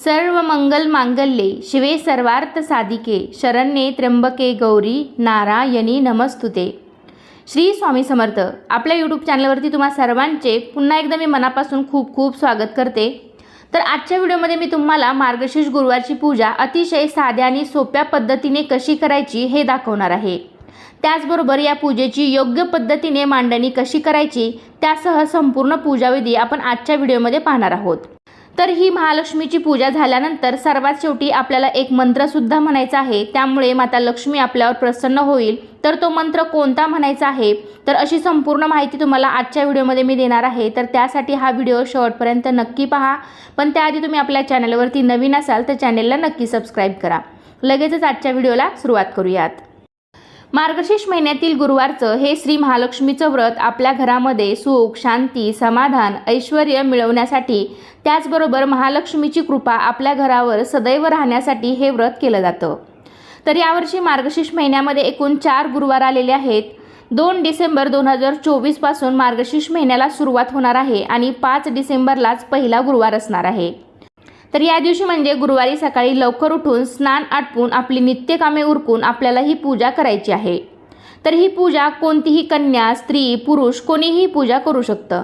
सर्व मंगल मांगल्ये शिवे सर्वार्थ साधिके शरण्ये त्र्यंबके गौरी नारायणी नमस्तुते. श्री स्वामी समर्थ आपल्या यूट्यूब चॅनलवरती तुम्हा सर्वांचे पुन्हा एकदा मी मनापासून खूप खूप स्वागत करते. तर आजच्या व्हिडिओमध्ये मी तुम्हाला मार्गशीर्ष गुरुवारची पूजा अतिशय साध्या आणि सोप्या पद्धतीने कशी करायची हे दाखवणार आहे. त्याचबरोबर या पूजेची योग्य पद्धतीने मांडणी कशी करायची त्यासह संपूर्ण पूजाविधी आपण आजच्या व्हिडिओमध्ये पाहणार आहोत. तर ही महालक्ष्मीची पूजा झाल्यानंतर सर्वात शेवटी आपल्याला एक मंत्रसुद्धा म्हणायचा आहे. त्यामुळे माता लक्ष्मी आपल्यावर प्रसन्न होईल. तर तो मंत्र कोणता म्हणायचा आहे? तर अशी संपूर्ण माहिती तुम्हाला आजच्या व्हिडिओमध्ये मी देणार आहे. तर त्यासाठी हा व्हिडिओ शेवटपर्यंत नक्की पहा. पण त्याआधी तुम्ही आपल्या चॅनलवरती नवीन असाल तर चॅनलला नक्की सबस्क्राईब करा. लगेचच आजच्या व्हिडिओला सुरुवात करूयात. मार्गशीर्ष महिन्यातील गुरुवारचं हे श्री महालक्ष्मीचं व्रत आपल्या घरामध्ये सुख शांती समाधान ऐश्वर मिळवण्यासाठी त्याचबरोबर महालक्ष्मीची कृपा आपल्या घरावर सदैव राहण्यासाठी हे व्रत केलं जातं. तर यावर्षी मार्गशीर्ष महिन्यामध्ये एकूण चार गुरुवार आलेले आहेत. दोन डिसेंबर दोन हजार चोवीसपासून मार्गशीर्ष महिन्याला सुरुवात होणार आहे आणि पाच डिसेंबरलाच पहिला गुरुवार असणार आहे. तर या दिवशी म्हणजे गुरुवारी सकाळी लवकर उठून स्नान आटपून आपली नित्यकामे उरकून आपल्याला ही पूजा करायची आहे. तर ही पूजा कोणतीही कन्या स्त्री पुरुष कोणीही पूजा करू शकतं.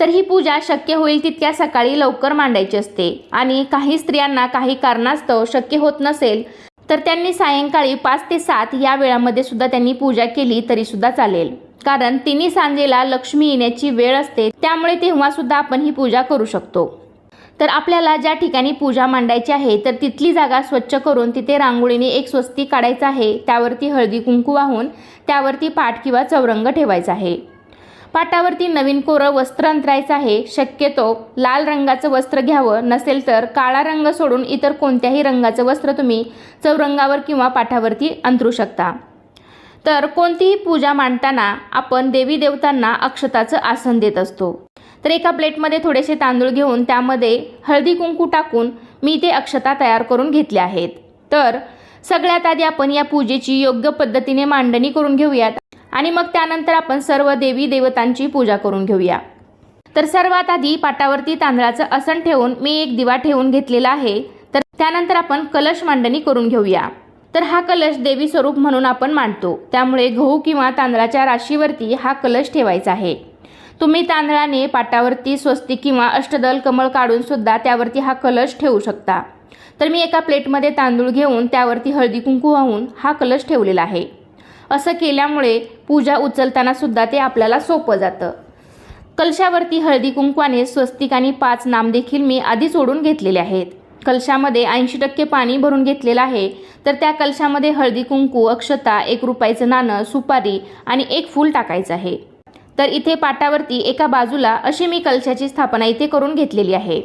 तर ही पूजा शक्य होईल तितक्या सकाळी लवकर मांडायची असते. आणि काही स्त्रियांना काही कारणास्तव शक्य होत नसेल तर त्यांनी सायंकाळी पाच ते सात या वेळामध्ये सुद्धा त्यांनी पूजा केली तरी सुद्धा चालेल. कारण तिन्ही सांजेला लक्ष्मी येण्याची वेळ असते त्यामुळे तेव्हा सुद्धा आपण ही पूजा करू शकतो. तर आपल्याला ज्या ठिकाणी पूजा मांडायची आहे तर तिथली जागा स्वच्छ करून तिथे रांगोळीने एक स्वस्ती काढायचं आहे. त्यावरती हळदी कुंकू वाहून त्यावरती पाठ किंवा चौरंग ठेवायचा आहे. पाटावरती नवीन कोरं वस्त्र अंतरायचं आहे. शक्यतो लाल रंगाचं वस्त्र घ्यावं नसेल तर काळा रंग सोडून इतर कोणत्याही रंगाचं वस्त्र तुम्ही चौरंगावर किंवा पाठावरती अंतरू शकता. तर कोणतीही पूजा मांडताना आपण देवी देवतांना अक्षताचं आसन देत असतो. तर एका प्लेटमध्ये थोडेसे तांदूळ घेऊन त्यामध्ये हळदी कुंकू टाकून मी ते अक्षता तयार करून घेतल्या आहेत. तर सगळ्यात आधी आपण या पूजेची योग्य पद्धतीने मांडणी करून घेऊयात आणि मग त्यानंतर आपण सर्व देवी देवतांची पूजा करून घेऊया. तर सर्वात आधी पाटावरती तांदळाचं आसन ठेवून मी एक दिवा ठेवून घेतलेला आहे. तर त्यानंतर आपण कलश मांडणी करून घेऊया. तर हा कलश देवी स्वरूप म्हणून आपण मांडतो त्यामुळे गहू किंवा तांदळाच्या राशीवरती हा कलश ठेवायचा आहे. तुम्ही तांदळाने पाटावरती स्वस्ती किंवा अष्टदल कमळ काढून सुद्धा त्यावरती हा कलश ठेवू शकता. तर मी एका प्लेटमध्ये तांदूळ घेऊन त्यावरती हळदी कुंकू वाहून हा कलश ठेवलेला आहे. असं केल्यामुळे पूजा उचलताना सुद्धा ते आपल्याला सोपं जातं. कलशावरती हळदी कुंकवाने स्वस्तिक आणि पाच नाम देखील मी आधीच ओढून घेतलेले आहेत. कलशामध्ये ऐंशी टक्के पाणी भरून घेतलेलं आहे तर त्या कलशामध्ये हळदी कुंकू अक्षता एक रुपयाचं नाणं सुपारी आणि एक फूल टाकायचं आहे. तर इथे पाटावरती एका बाजूला अशी मी कलशाची स्थापना इथे करून घेतलेली आहे.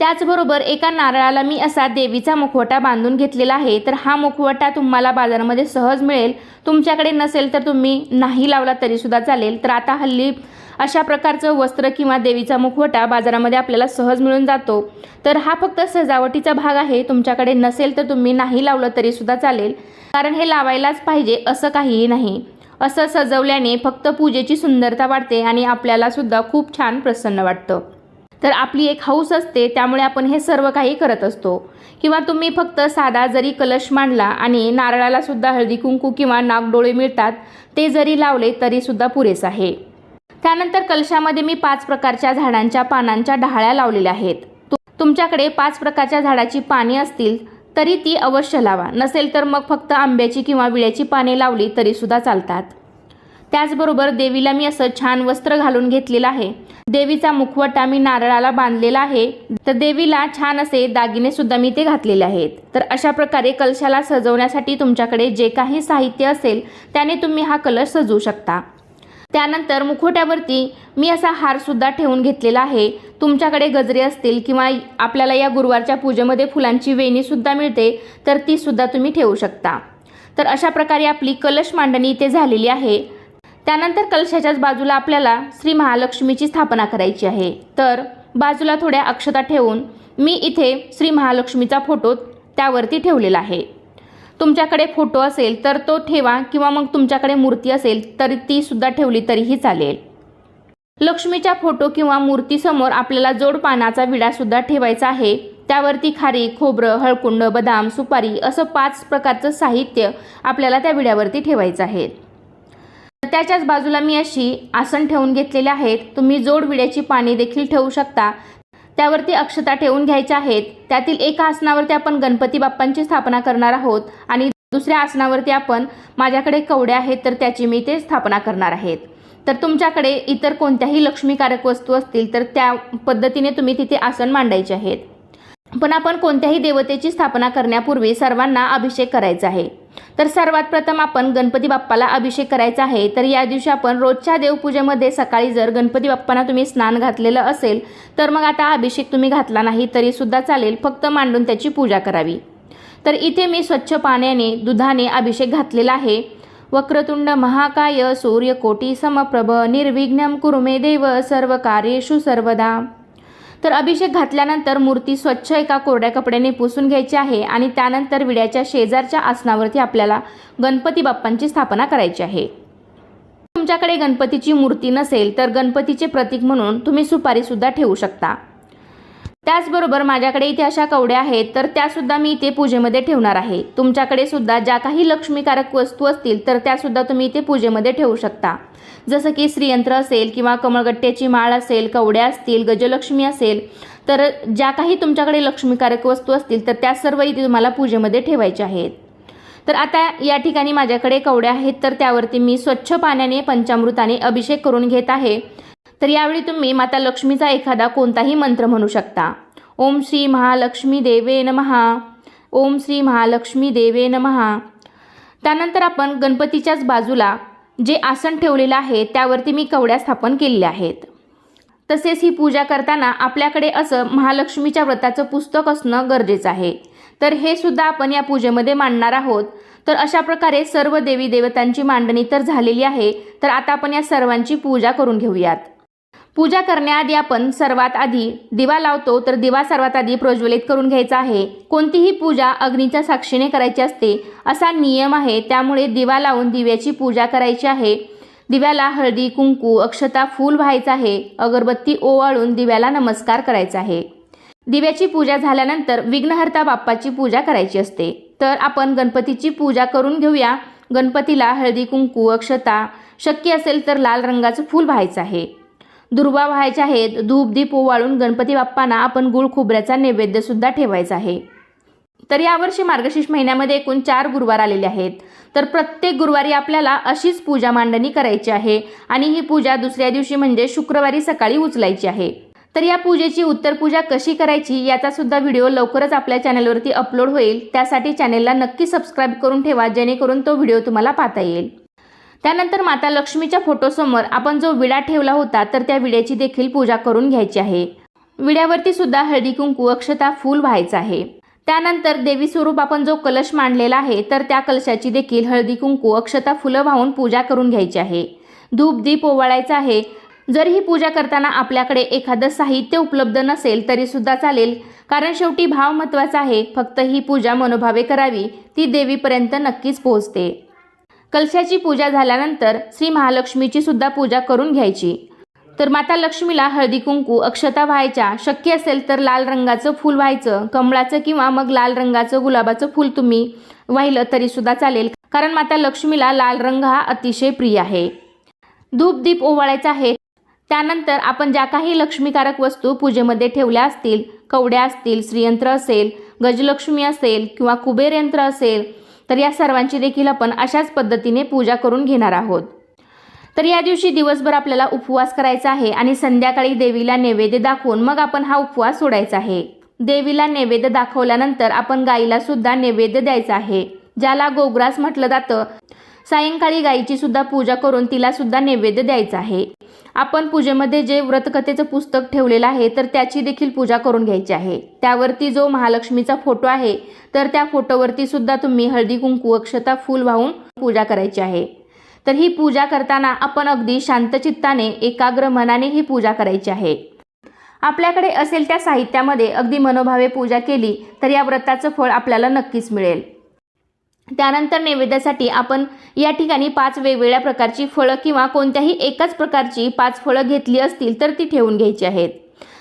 त्याचबरोबर एका नारळाला मी असा देवीचा मुखवटा बांधून घेतलेला आहे. तर हा मुखवटा तुम्हाला बाजारामध्ये सहज मिळेल. तुमच्याकडे नसेल तर तुम्ही नाही लावला तरीसुद्धा चालेल. तर आता हल्ली अशा प्रकारचं वस्त्र किंवा देवीचा मुखवटा बाजारामध्ये आपल्याला सहज मिळून जातो. तर हा फक्त सजावटीचा भाग आहे. तुमच्याकडे नसेल तर तुम्ही नाही लावलं तरीसुद्धा चालेल. कारण हे लावायलाच पाहिजे असं काहीही नाही. असं सजवल्याने फक्त पूजेची सुंदरता वाढते आणि आपल्याला सुद्धा खूप छान प्रसन्न वाटतं. तर आपली एक हौस असते त्यामुळे आपण हे सर्व काही करत असतो. किंवा तुम्ही फक्त साधा जरी कलश मांडला आणि नारळाला सुद्धा हळदी कुंकू किंवा नागडोळे मिळतात ते जरी लावले तरीसुद्धा पुरेस आहे. त्यानंतर कलशामध्ये मी पाच प्रकारच्या झाडांच्या पानांच्या डहाळ्या लावलेल्या आहेत. तुमच्याकडे पाच प्रकारच्या झाडाची पाने असतील तरी ती अवश्य लावा. नसेल तर मग फक्त आंब्याची किंवा विळ्याची पाने लावली तरीसुद्धा चालतात. त्याचबरोबर देवीला मी असं छान वस्त्र घालून घेतलेलं आहे. देवीचा मुखवटा मी नारळाला बांधलेला आहे. तर देवीला छान असे दागिने सुद्धा मी ते घातलेले आहेत. तर अशा प्रकारे कलशाला सजवण्यासाठी तुमच्याकडे जे काही साहित्य असेल त्याने तुम्ही हा कलश सजवू शकता. त्यानंतर मुखोट्यावरती मी असा हारसुद्धा ठेवून घेतलेला आहे. तुमच्याकडे गजरे असतील किंवा आपल्याला या गुरुवारच्या पूजेमध्ये फुलांची वेणीसुद्धा मिळते तर तीसुद्धा तुम्ही ठेवू शकता. तर अशा प्रकारे आपली कलश मांडणी इथे झालेली आहे. त्यानंतर कलशाच्याच बाजूला आपल्याला श्री महालक्ष्मीची स्थापना करायची आहे. तर बाजूला थोड्या अक्षता ठेवून मी इथे श्री महालक्ष्मीचा फोटो त्यावरती ठेवलेला आहे. तुमच्याकडे फोटो असेल तर तो ठेवा किंवा मग तुमच्याकडे मूर्ती असेल तर ती सुद्धा ठेवली तरीही चालेल. लक्ष्मीच्या फोटो किंवा मूर्तीसमोर आपल्याला जोड पानाचा विडासुद्धा ठेवायचा आहे. त्यावरती खारी खोबरं हळकुंड बदाम सुपारी असं पाच प्रकारचं साहित्य आपल्याला त्या विड्यावरती ठेवायचं आहे. तर त्याच्याच बाजूला मी अशी आसन ठेवून घेतलेले आहेत. तुम्ही जोड विड्याची पाणी देखील ठेवू शकता. त्यावरती अक्षता ठेवून घ्यायच्या आहेत. त्यातील एका आसनावरती आपण गणपती बाप्पांची स्थापना करणार आहोत आणि दुसऱ्या आसनावरती आपण माझ्याकडे कवड्या आहेत तर त्याची मी ते स्थापना करणार आहेत. तर तुमच्याकडे इतर कोणत्याही लक्ष्मीकारक वस्तू असतील तर त्या पद्धतीने तुम्ही तिथे आसन मांडायचे आहेत. पण आपण कोणत्याही देवतेची स्थापना करण्यापूर्वी सर्वांना अभिषेक करायचा आहे. तर सर्वात प्रथम आपण गणपती बाप्पाला अभिषेक करायचा आहे. तर या दिवशी आपण रोजच्या देवपूजेमध्ये सकाळी जर गणपती बाप्पांना तुम्ही स्नान घातलेलं असेल तर मग आता अभिषेक तुम्ही घातला नाही तरीसुद्धा चालेल. फक्त मांडून त्याची पूजा करावी. तर इथे मी स्वच्छ पाण्याने दुधाने अभिषेक घातलेला आहे. वक्रतुंड महाकाय सूर्यकोटी समप्रभ निर्विघ्नम कुरुमे देव सर्व कार्येषु सर्वदा. तर अभिषेक घातल्यानंतर मूर्ती स्वच्छ एका कोरड्या कपड्याने पुसून घ्यायची आहे आणि त्यानंतर विड्याच्या शेजारच्या आसनावरती आपल्याला गणपती बाप्पांची स्थापना करायची आहे. तुमच्याकडे गणपतीची मूर्ती नसेल तर गणपतीचे प्रतीक म्हणून तुम्ही सुपारीसुद्धा ठेवू शकता. त्याचबरोबर माझ्याकडे इथे अशा कवड्या आहेत तर त्यासुद्धा मी इथे पूजेमध्ये ठेवणार आहे. तुमच्याकडे सुद्धा ज्या काही लक्ष्मीकारक वस्तू असतील तर त्यासुद्धा तुम्ही इथे पूजेमध्ये ठेवू शकता. जसं की श्रीयंत्र असेल किंवा कमळगट्ट्याची माळ असेल कवड्या असतील गजलक्ष्मी असेल तर ज्या काही तुमच्याकडे लक्ष्मीकारक वस्तू असतील तर त्या सर्व इथे तुम्हाला पूजेमध्ये ठेवायच्या आहेत. तर आता या ठिकाणी माझ्याकडे कवड्या आहेत तर त्यावरती मी स्वच्छ पाण्याने पंचामृताने अभिषेक करून घेत आहे. तर यावेळी तुम्ही माता लक्ष्मीचा एखादा कोणताही मंत्र म्हणू शकता. ओम श्री महालक्ष्मी देवे नमहा. ओम श्री महालक्ष्मी देवे नमहा. त्यानंतर आपण गणपतीच्याच बाजूला जे आसन ठेवलेलं आहे त्यावरती मी कवड्या स्थापन केलेल्या आहेत. तसेच ही पूजा करताना आपल्याकडे असं महालक्ष्मीच्या व्रताचं पुस्तक असणं गरजेचं आहे. तर हे सुद्धा आपण या पूजेमध्ये मांडणार आहोत. तर अशा प्रकारे सर्व देवी देवतांची मांडणी तर झालेली आहे. तर आता आपण या सर्वांची पूजा करून घेऊयात. पूजा करण्याआधी आपण सर्वात आधी दिवा लावतो तर दिवा सर्वात आधी प्रज्वलित करून घ्यायचा आहे. कोणतीही पूजा अग्नीच्या साक्षीने करायची असते असा नियम आहे. त्यामुळे दिवा लावून दिव्याची पूजा करायची आहे. दिव्याला हळदी कुंकू अक्षता फूल व्हायचं आहे. अगरबत्ती ओवाळून दिव्याला नमस्कार करायचा आहे. दिव्याची पूजा झाल्यानंतर विघ्नहर्ता बाप्पाची पूजा करायची असते. तर आपण गणपतीची पूजा करून घेऊया. गणपतीला हळदी कुंकू अक्षता शक्य असेल तर लाल रंगाचं फूल व्हायचं आहे. दुर्वा व्हायच्या आहेत. धूप दीप ओवाळून गणपती बाप्पांना आपण गुळ खोबऱ्याचा नैवेद्यसुद्धा ठेवायचा आहे. तर यावर्षी मार्गशीर्ष महिन्यामध्ये एकूण चार गुरुवार आलेले आहेत. तर प्रत्येक गुरुवारी आपल्याला अशीच पूजा मांडणी करायची आहे आणि ही पूजा दुसऱ्या दिवशी म्हणजे शुक्रवारी सकाळी उचलायची आहे. तर या पूजेची उत्तर पूजा कशी करायची याचा सुद्धा व्हिडिओ लवकरच आपल्या चॅनलवरती अपलोड होईल. त्यासाठी चॅनेलला नक्की सबस्क्राईब करून ठेवा जेणेकरून तो व्हिडिओ तुम्हाला पाहता येईल. त्यानंतर माता लक्ष्मीच्या फोटोसमोर आपण जो विडा ठेवला होता तर त्या विड्याची देखील पूजा करून घ्यायची आहे. विड्यावरती सुद्धा हळदी कुंकू अक्षता फूल व्हायचं आहे. त्यानंतर देवी स्वरूप आपण जो कलश मांडलेला आहे तर त्या कलशाची देखील हळदी कुंकू अक्षता फुलं वाहून पूजा करून घ्यायची आहे. धूप दीप ओवाळायचा आहे. जर ही पूजा करताना आपल्याकडे एखादं साहित्य उपलब्ध नसेल तरीसुद्धा चालेल. कारण शेवटी भाव महत्त्वाचा आहे. फक्त ही पूजा मनोभावे करावी ती देवीपर्यंत नक्कीच पोहोचते. कलशाची पूजा झाल्यानंतर श्री महालक्ष्मीची सुद्धा पूजा करून घ्यायची. तर माता लक्ष्मीला हळदी कुंकू अक्षता व्हायच्या शक्य असेल तर लाल रंगाचं फूल व्हायचं कमळाचं किंवा मग लाल रंगाचं गुलाबाचं फूल तुम्ही वाहिलं तरीसुद्धा चालेल कारण माता लक्ष्मीला लाल रंग हा अतिशय प्रिय आहे. धूप दीप ओवाळायचा आहे. त्यानंतर आपण ज्या काही लक्ष्मीकारक वस्तू पूजेमध्ये ठेवल्या असतील कवड्या असतील श्रीयंत्र असेल गजलक्ष्मी असेल किंवा कुबेर यंत्र असेल तर या सर्वांची देखील आपण अशाच पद्धतीने पूजा करून घेणार आहोत. तर या दिवशी दिवसभर आपल्याला उपवास करायचा आहे आणि संध्याकाळी देवीला नैवेद्य दाखवून मग आपण हा उपवास सोडायचा आहे. देवीला नैवेद्य दाखवल्यानंतर आपण गाईला सुद्धा नैवेद्य द्यायचा आहे ज्याला गोग्रास म्हटलं जातं. सायंकाळी गाईची सुद्धा पूजा करून तिला सुद्धा नैवेद्य द्यायचा आहे. आपण पूजेमध्ये जे व्रतकथेचं पुस्तक ठेवलेलं आहे तर त्याची देखील पूजा करून घ्यायची आहे. त्यावरती जो महालक्ष्मीचा फोटो आहे तर त्या फोटोवरती सुद्धा तुम्ही हळदी कुंकू अक्षता फूल वाहून पूजा करायची आहे. तर ही पूजा करताना आपण अगदी शांतचित्ताने एकाग्र मनाने ही पूजा करायची आहे. आपल्याकडे असेल त्या साहित्यामध्ये अगदी मनोभावे पूजा केली तर या व्रताचं फळ आपल्याला नक्कीच मिळेल. त्यानंतर नैवेद्यासाठी आपण या ठिकाणी पाच वेगवेगळ्या प्रकारची फळं किंवा कोणत्याही एकाच प्रकारची पाच फळं घेतली असतील तर ती ठेवून घ्यायची आहेत.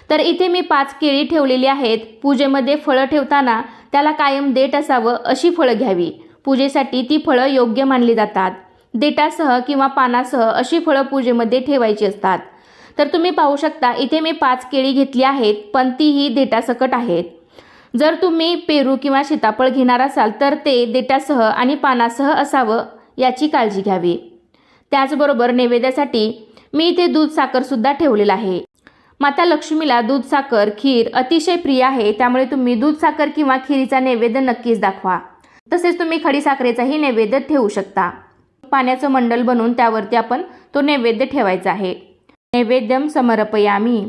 तर इथे मी पाच केळी ठेवलेली आहेत. पूजेमध्ये फळं ठेवताना त्याला कायम देठ असावं अशी फळं घ्यावी. पूजेसाठी ती फळं योग्य मानली जातात. देटासह किंवा पानासह अशी फळं पूजेमध्ये ठेवायची असतात. तर तुम्ही पाहू शकता इथे मी पाच केळी घेतली आहेत पण तीही देटासकट आहेत. जर तुम्ही पेरू किंवा सीताफळ घेणार असाल तर ते देठासह आणि पानासह असावं याची काळजी घ्यावी. त्याचबरोबर नैवेद्यासाठी मी इथे दूध साखरसुद्धा ठेवलेलं आहे. माता लक्ष्मीला दूध साखर खीर अतिशय प्रिय आहे त्यामुळे तुम्ही दूध साखर किंवा खिरीचा नैवेद्य नक्कीच दाखवा. तसेच तुम्ही खडीसाखरेचाही नैवेद्य ठेवू शकता. पाण्याचं मंडल बनवून त्यावरती आपण तो नैवेद्य ठेवायचा आहे. नैवेद्यम समर्पयामी.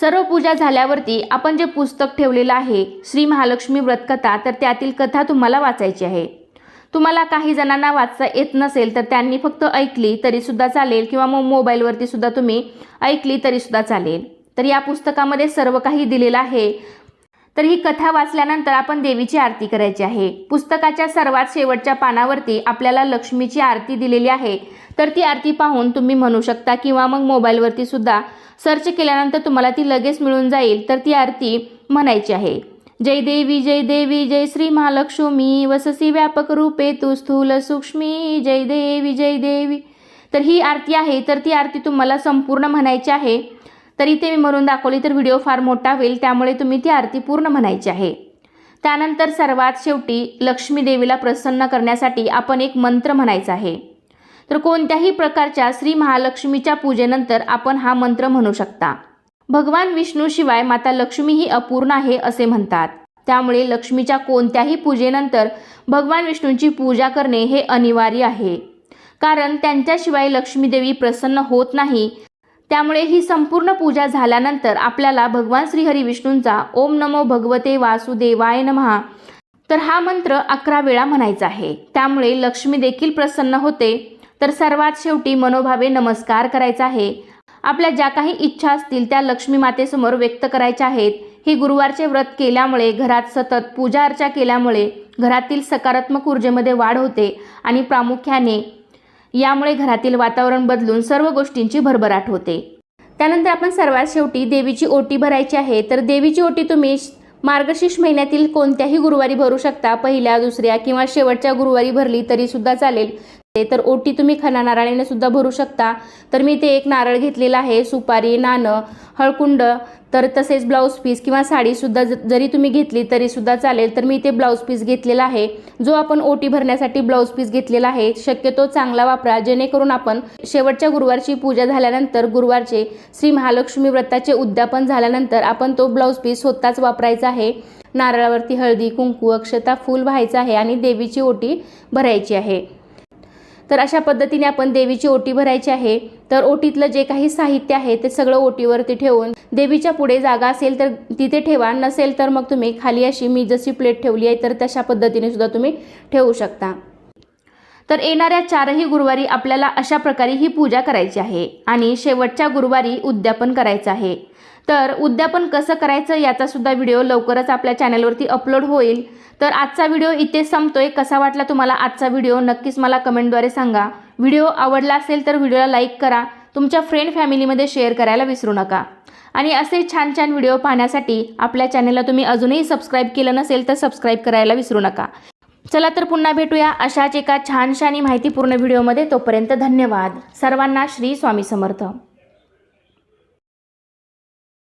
सर्व पूजा झाल्यावरती आपण जे पुस्तक ठेवलेलं आहे श्री महालक्ष्मी व्रतकथा तर त्यातील कथा तुम्हाला वाचायची आहे. तुम्हाला काही जणांना वाचता येत नसेल तर त्यांनी फक्त ऐकली तरीसुद्धा चालेल किंवा मग मोबाईलवरती सुद्धा तुम्ही ऐकली तरीसुद्धा चालेल. तर या पुस्तकामध्ये सर्व काही दिलेलं आहे. तर ही कथा वाचल्यानंतर आपण देवीची आरती करायची आहे. पुस्तकाच्या सर्वात शेवटच्या पानावरती आपल्याला लक्ष्मीची आरती दिलेली आहे. तर ती आरती पाहून तुम्ही म्हणू शकता किंवा मग मोबाईलवरती सुद्धा सर्च केल्यानंतर तुम्हाला ती लगेच मिळून जाईल. तर ती आरती म्हणायची आहे. जय देवी जय देवी जय श्री महालक्ष्मी. वससी व्यापक रूपे तू स्थूल सूक्ष्मी. जय देवी जय देवी. तर ही आरती आहे. तर ती आरती तुम्हाला संपूर्ण म्हणायची आहे. तरी ते मी म्हणून दाखवली तर व्हिडिओ फार मोठा होईल त्यामुळे तुम्ही ती आरती पूर्ण म्हणायची आहे. त्यानंतर सर्वात शेवटी लक्ष्मी देवीला प्रसन्न करण्यासाठी आपण एक मंत्र म्हणायचा आहे. तर कोणत्याही प्रकारच्या श्री महालक्ष्मीच्या पूजेनंतर आपण हा मंत्र म्हणू शकता. भगवान विष्णूशिवाय माता लक्ष्मी ही अपूर्ण आहे असे म्हणतात. त्यामुळे लक्ष्मीच्या कोणत्याही पूजेनंतर भगवान विष्णूंची पूजा करणे हे अनिवार्य आहे. कारण त्यांच्याशिवाय लक्ष्मीदेवी प्रसन्न होत नाही. त्यामुळे ही संपूर्ण पूजा झाल्यानंतर आपल्याला भगवान श्रीहरी विष्णूंचा ओम नमो भगवते वासुदेवाय नमहा तर हा मंत्र अकरा वेळा म्हणायचा आहे. त्यामुळे लक्ष्मी देखील प्रसन्न होते. तर सर्वात शेवटी मनोभावे नमस्कार करायचा आहे. आपल्या ज्या काही इच्छा असतील त्या लक्ष्मी मातेसमोर व्यक्त करायच्या आहेत. हे गुरुवारचे व्रत केल्यामुळे घरात सतत पूजा अर्चा केल्यामुळे घरातील सकारात्मक ऊर्जेमध्ये वाढ होते आणि प्रामुख्याने यामुळे घरातील वातावरण बदलून सर्व गोष्टींची भरभराट होते. त्यानंतर आपण सर्वात शेवटी देवीची ओटी भरायची आहे. तर देवीची ओटी तुम्ही मार्गशीर्ष महिन्यातील कोणत्याही गुरुवारी भरू शकता. पहिल्या दुसऱ्या किंवा शेवटच्या गुरुवारी भरली तरी सुद्धा चालेल. ते तर ओटी तुम्ही खना नारळाने सुद्धा भरू शकता. तर मी ते एक नारळ घेतलेला आहे सुपारी नाणं हळकुंड तर तसेच ब्लाऊज पीस किंवा साडीसुद्धा ज जरी तुम्ही घेतली तरीसुद्धा चालेल. तर मी ते ब्लाऊज पीस घेतलेला आहे. जो आपण ओटी भरण्यासाठी ब्लाऊज पीस घेतलेला आहे शक्यतो चांगला वापरा. जेणेकरून आपण शेवटच्या गुरुवारची पूजा झाल्यानंतर गुरुवारचे श्री महालक्ष्मी व्रताचे उद्यापन झाल्यानंतर आपण तो ब्लाऊज पीस स्वतःच वापरायचा आहे. नारळावरती हळदी कुंकू अक्षता फूल व्हायचं आहे आणि देवीची ओटी भरायची आहे. तर अशा पद्धतीने आपण देवीची ओटी भरायची आहे. तर ओटीतलं जे काही साहित्य आहे ते सगळं ओटीवरती ठेवून देवीच्या पुढे जागा असेल तर तिथे ठेवा. नसेल तर मग तुम्ही खाली अशी मी जशी प्लेट ठेवली आहे तर तशा पद्धतीने सुद्धा तुम्ही ठेवू शकता. तर येणाऱ्या चारही गुरुवारी आपल्याला अशा प्रकारे ही पूजा करायची आहे आणि शेवटच्या गुरुवारी उद्यापन करायचं आहे. तर उद्यापन कसं करायचं याचासुद्धा व्हिडिओ लवकरच आपल्या चॅनलवरती अपलोड होईल. तर आजचा व्हिडिओ इथे संपतोय. कसा वाटला तुम्हाला आजचा व्हिडिओ नक्कीच मला कमेंटद्वारे सांगा. व्हिडिओ आवडला असेल तर व्हिडिओला लाईक करा. तुमच्या फ्रेंड फॅमिलीमध्ये शेअर करायला विसरू नका. आणि असे छान छान व्हिडिओ पाहण्यासाठी आपल्या चॅनलला तुम्ही अजूनही सबस्क्राईब केलं नसेल तर सबस्क्राईब करायला विसरू नका. चला तर पुन्हा भेटूया अशाच एका छानशा आणि माहितीपूर्ण व्हिडिओमध्ये तोपर्यंत धन्यवाद. सर्वांना श्री स्वामी समर्थ.